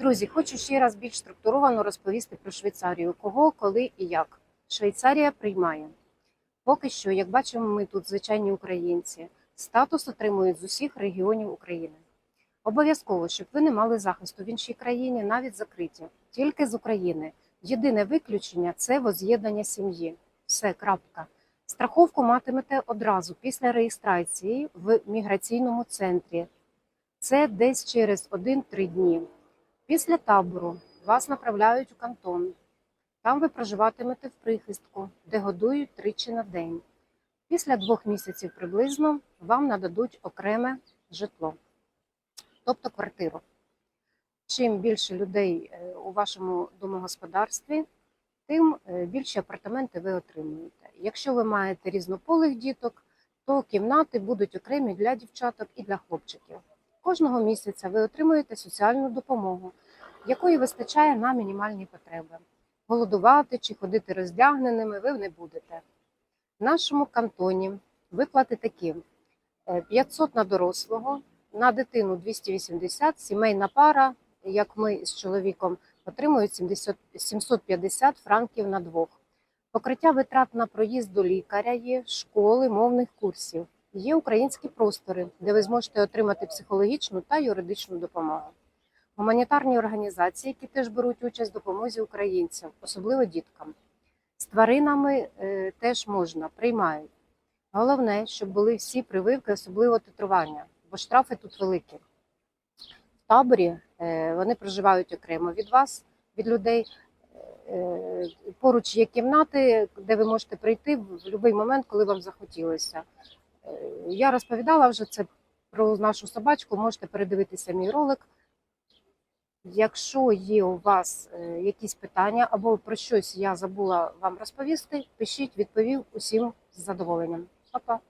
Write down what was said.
Друзі, хочу ще раз більш структуровано розповісти про Швейцарію. Кого, коли і як. Швейцарія приймає. Поки що, як бачимо, ми тут звичайні українці. Статус отримують з усіх регіонів України. Обов'язково, щоб ви не мали захисту в іншій країні, навіть закриті, тільки з України. Єдине виключення це воз'єднання сім'ї. Все, крапка. Страховку матимете одразу після реєстрації в міграційному центрі. Це десь через 1-3 дні. Після табору вас направляють у кантон. Там ви проживатимете в прихистку, де годують тричі на день. Після двох місяців приблизно вам нададуть окреме житло, тобто квартиру. Чим більше людей е, у вашому домогосподарстві, тим е, більші апартаменти ви отримуєте. Якщо ви маєте різнополих діток, то кімнати будуть окремі для дівчаток і для хлопчиків. Кожного місяця ви отримуєте соціальну допомогу, якої вистачає на мінімальні потреби. Голодувати чи ходити роздягненими ви не будете. В нашому кантоні виплати такі: Е, 500 на дорослого, на дитину 280, сімейна пара, як ми з чоловіком, отримують 70 750 франків на двох. Покриття витрат на проїзд до лікаря є, школи, мовних курсів. Є українські простори, де ви зможете отримати психологічну та юридичну допомогу. Гуманітарні організації, які теж беруть участь в допомозі українцям, особливо діткам. З тваринами е, теж можна, приймають. Головне, щоб були всі прививки, особливо тетрування, бо штрафи тут великі. В таборі е, вони проживають окремо від вас, від людей. Е, Поруч є кімнати, де ви можете прийти в будь-який момент, коли вам захотілося. Е, Я розповідала вже це про нашу собачку, можете передивитися мій ролик. Якщо є у вас е, якісь питання або про щось я забула вам розповісти, пишіть, відповів усім з задоволенням. Па-па!